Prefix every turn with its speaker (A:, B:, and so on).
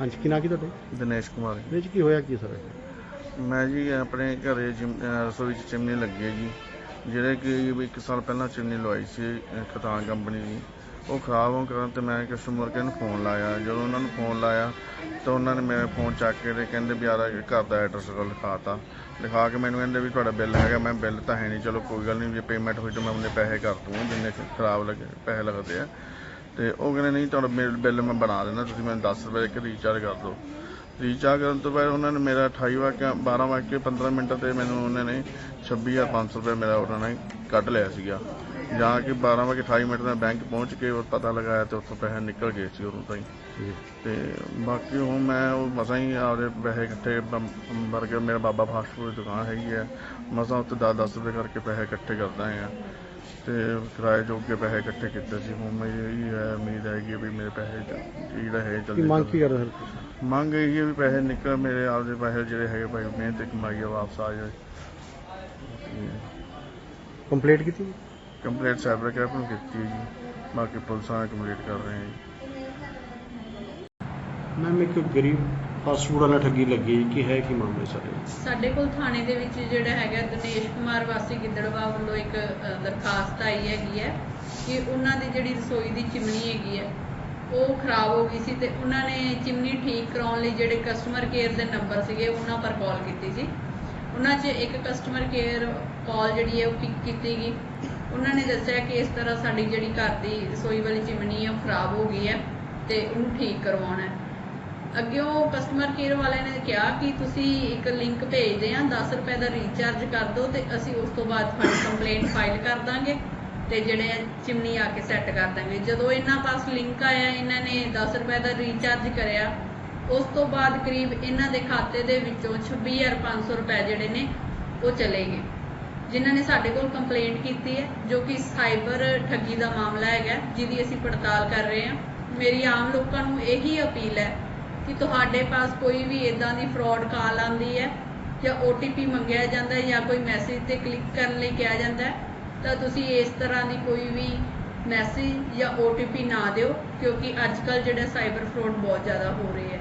A: ਹਾਂਜੀ ਕੀ ਨਾਂ ਕੀ ਤੁਹਾਡੇ?
B: ਦਿਨੇਸ਼ ਕੁਮਾਰ।
A: ਇਹਦੇ 'ਚ ਕੀ ਹੋਇਆ ਕੀ ਸਰ?
B: ਮੈਂ ਜੀ ਆਪਣੇ ਘਰੇ ਅਹ ਰਸੋਈ 'ਚ ਚਿਮਨੀ ਲੱਗੀ ਹੈ ਜੀ। ਜਿਹੜੇ ਕਿ ਵੀ ਇੱਕ ਸਾਲ ਪਹਿਲਾਂ ਚਿਮਨੀ ਲਵਾਈ ਸੀ ਖਤਾਨ ਕੰਪਨੀ ਦੀ। ਉਹ ਖਰਾਬ ਹੋਣ ਕਾਰਨ ਤੇ ਮੈਂ ਕਸਟਮਰ ਕੇਅਰ ਨੂੰ ਫੋਨ ਲਾਇਆ। ਜਦੋਂ ਉਹਨਾਂ ਨੂੰ ਫੋਨ ਲਾਇਆ ਤਾਂ ਉਹਨਾਂ ਨੇ ਮੇਰੇ ਫੋਨ ਚੱਕ ਕੇ ਤੇ ਕਹਿੰਦੇ ਵੀ ਇਹ ਘਰ ਦਾ ਐਡਰੈਸ ਲਿਖਾਤਾ ਲਿਖਾ ਕੇ ਮੈਨੂੰ ਕਹਿੰਦੇ ਵੀ ਤੁਹਾਡਾ ਬਿੱਲ ਹੈਗਾ। ਮੈਂ ਬਿੱਲ ਤਾਂ ਹੈ ਨਹੀਂ ਚਲੋ ਕੋਈ ਗੱਲ ਨਹੀਂ ਜੇ ਪੇਮੈਂਟ ਹੋਈ ਤਾਂ ਮੈਂ ਉਹਨੇ ਪੈਸੇ ਕਰ ਦੂੰਗਾ ਜਿੰਨੇ ਕੁ ਖਰਾਬ ਲੱਗੇ ਪੈਸੇ ਲੱਗਦੇ ਆ। ਤੇ ਉਹ ਕਹਿੰਦੇ, ਨਹੀਂ, ਤੁਹਾਡਾ ਬਿੱਲ ਬਿੱਲ ਮੈਂ ਬਣਾ ਦਿੰਦਾ, ਤੁਸੀਂ ਮੈਨੂੰ 10 ਰੁਪਏ ਇੱਕ ਰੀਚਾਰਜ ਕਰ ਦਿਓ। ਰੀਚਾਰਜ ਕਰਨ ਤੋਂ ਬਾਅਦ ਉਹਨਾਂ ਨੇ ਮੇਰਾ 28 ਵਾਕਿਆ 12 ਵਾਕਿਆ 15 ਮਿੰਟ ਤੇ ਮੈਨੂੰ ਉਹਨਾਂ ਨੇ 26500 ਰੁਪਏ ਮੇਰਾ ਉਹਨਾਂ ਨੇ ਕੱਢ ਲਿਆ ਸੀਗਾ। ਜਾਂ ਕਿ 12 ਵਜੇ 28 ਮਿੰਟ ਦਾ ਬੈਂਕ ਪਹੁੰਚ ਕੇ ਉਹ ਪਤਾ ਲਗਾਇਆ ਤੇ ਉੱਥੋਂ ਪੈਸੇ ਨਿਕਲ ਗਏ ਸੀ ਉਦੋਂ ਤਾਈਂ। ਤੇ ਬਾਕੀ ਹੁਣ ਮੈਂ ਉਹ ਮਸਾਂ ਹੀ ਆਪਦੇ ਪੈਸੇ ਇਕੱਠੇ ਬਰਗਰ ਮੇਰਾ ਬਾਬਾ ਫਾਸਟ ਫੂਡ ਦੀ ਦੁਕਾਨ ਹੈਗੀ ਹੈ। ਮਸਾਂ ਉੱਤੇ 10 10 ਰੁਪਏ ਕਰਕੇ ਪੈਸੇ ਇਕੱਠੇ ਕਰਦਾ ਆ ਤੇ ਕਿਰਾਏ ਜੋਗੇ ਪੈਸੇ ਇਕੱਠੇ ਕੀਤੇ ਸੀ। ਹੁਣ ਮੇਰੀ ਇਹ ਹੈ ਉਮੀਦ ਹੈਗੀ ਹੈ ਵੀ ਮੇਰੇ ਪੈਸੇ ਜਿਹੜਾ ਹੈ ਜਲਦੀ
A: ਮੰਗ ਕੀ ਕਰਦੇ ਸਰ?
B: ਮੰਗ ਇਹ ਹੈ ਵੀ ਪੈਸੇ ਨਿਕਲ ਮੇਰੇ ਆਪਦੇ ਪੈਸੇ ਜਿਹੜੇ ਹੈਗੇ ਭਾਈ ਮਿਹਨਤ ਕਮਾਈ ਆ ਵਾਪਸ ਆ ਜਾਏ।
A: ਕੰਪਲੀਟ ਕੀਤੀ?
B: ਕੰਪਲੀਟ ਸਾਈਬਰ ਕੈਫ ਨੂੰ ਕੀਤੀ ਹੈ ਜੀ। ਬਾਕੀ ਪੁਲਿਸਾਂ ਨੇ ਕੰਪਲੀਟ ਕਰ ਰਹੇ ਹੈ ਜੀ।
A: ਮੈਮ ਇੱਕ ਗਰੀਬ ਫਾਸਟ ਫੂਡ ਵਾਲਾ ਠੱਗੀ ਲੱਗੀ ਕੀ ਹੈ ਕੀ ਮਾਮਲਾ ਸਰ
C: ਸਾਡੇ? ਕੋਲ ਥਾਣੇ ਦੇ ਵਿੱਚ ਜਿਹੜਾ ਹੈਗਾ ਦਿਨੇਸ਼ ਕੁਮਾਰ ਵਾਸੀ ਗਿੱਦੜਵਾ ਵੱਲੋਂ ਇੱਕ ਅ, ਦਰਖਾਸਤ ਆਈ ਹੈਗੀ ਹੈ ਕਿ ਉਹਨਾਂ ਦੀ ਜਿਹੜੀ ਰਸੋਈ ਦੀ ਚਿਮਨੀ ਹੈਗੀ ਹੈ ਉਹ ਖਰਾਬ ਹੋ ਗਈ ਸੀ ਤੇ ਉਹਨਾਂ ਨੇ ਚਿਮਨੀ ਠੀਕ ਕਰਾਉਣ ਲਈ ਜਿਹੜੇ ਕਸਟਮਰ ਕੇਅਰ ਦੇ ਨੰਬਰ ਸੀਗੇ ਉਹਨਾਂ ਪਰ ਕਾਲ ਕੀਤੀ ਸੀ। ਉਹਨਾਂ 'ਚ ਇੱਕ ਕਸਟਮਰ ਕੇਅਰ ਕਾਲ ਜਿਹੜੀ ਹੈ ਉਹ ਪਿਕ ਕੀਤੀ ਗਈ। ਉਹਨਾਂ ਨੇ ਦੱਸਿਆ ਕਿ ਇਸ ਤਰ੍ਹਾਂ ਸਾਡੀ ਜਿਹੜੀ ਘਰ ਦੀ ਰਸੋਈ ਵਾਲੀ ਚਿਮਨੀ ਹੈ ਉਹ ਖਰਾਬ ਹੋ ਗਈ ਹੈ ਤੇ ਉਹਨੂੰ ਠੀਕ ਕਰਵਾਉਣਾ ਹੈ। ਅੱਗੇ ਉਹ ਕਸਟਮਰ ਕੇਅਰ ਵਾਲਿਆਂ ਨੇ ਕਿਹਾ ਕਿ ਤੁਸੀਂ ਇੱਕ ਲਿੰਕ ਭੇਜਦੇ ਆ 10 ਰੁਪਏ ਦਾ ਰੀਚਾਰਜ ਕਰ ਦਿਓ ਤੇ ਅਸੀਂ ਉਸ ਤੋਂ ਬਾਅਦ ਤੁਹਾਡੀ ਕੰਪਲੇਂਟ ਫਾਈਲ ਕਰ ਦਾਂਗੇ ਤੇ ਜਿਹੜੇ ਆ ਚਿਮਨੀ ਆ ਕੇ ਸੈੱਟ ਕਰ ਦਾਂਗੇ। ਜਦੋਂ ਇਹਨਾਂ ਪਾਸ ਲਿੰਕ ਆਇਆ, ਇਹਨਾਂ ਨੇ 10 ਰੁਪਏ ਦਾ ਰੀਚਾਰਜ ਕਰਿਆ, ਉਸ ਤੋਂ ਬਾਅਦ ਕਰੀਬ ਇਹਨਾਂ ਦੇ ਖਾਤੇ ਦੇ ਵਿੱਚੋਂ 26500 ਰੁਪਏ ਜਿਹੜੇ ਨੇ ਉਹ ਚਲੇ ਗਏ। ਜਿਨ੍ਹਾਂ ਨੇ ਸਾਡੇ ਕੋਲ ਕੰਪਲੇਂਟ ਕੀਤੀ ਹੈ, ਜੋ ਕਿ ਸਾਈਬਰ ਠੱਗੀ ਦਾ ਮਾਮਲਾ ਹੈਗਾ, ਜਿਹਦੀ ਅਸੀਂ ਪੜਤਾਲ ਕਰ ਰਹੇ ਹਾਂ। ਮੇਰੀ ਆਮ ਲੋਕਾਂ ਨੂੰ ਇਹੀ ਅਪੀਲ ਹੈ ਕਿ ਤੁਹਾਡੇ ਪਾਸ ਕੋਈ ਵੀ ਇਦਾਂ ਦੀ ਫਰਾਡ ਕਾਲ ਆਉਂਦੀ ਹੈ ਜਾਂ OTP ਮੰਗਿਆ ਜਾਂਦਾ ਜਾਂ ਕੋਈ ਮੈਸੇਜ ਤੇ ਕਲਿੱਕ ਕਰਨ ਲਈ ਕਿਹਾ ਜਾਂਦਾ, ਤਾਂ ਤੁਸੀਂ ਇਸ ਤਰ੍ਹਾਂ ਦੀ ਕੋਈ ਵੀ ਮੈਸੇਜ ਜਾਂ OTP ਨਾ ਦਿਓ, ਕਿਉਂਕਿ ਅੱਜ ਕੱਲ ਜਿਹੜਾ ਸਾਈਬਰ ਫਰਾਡ ਬਹੁਤ ਜ਼ਿਆਦਾ ਹੋ ਰਹੇ ਹੈ।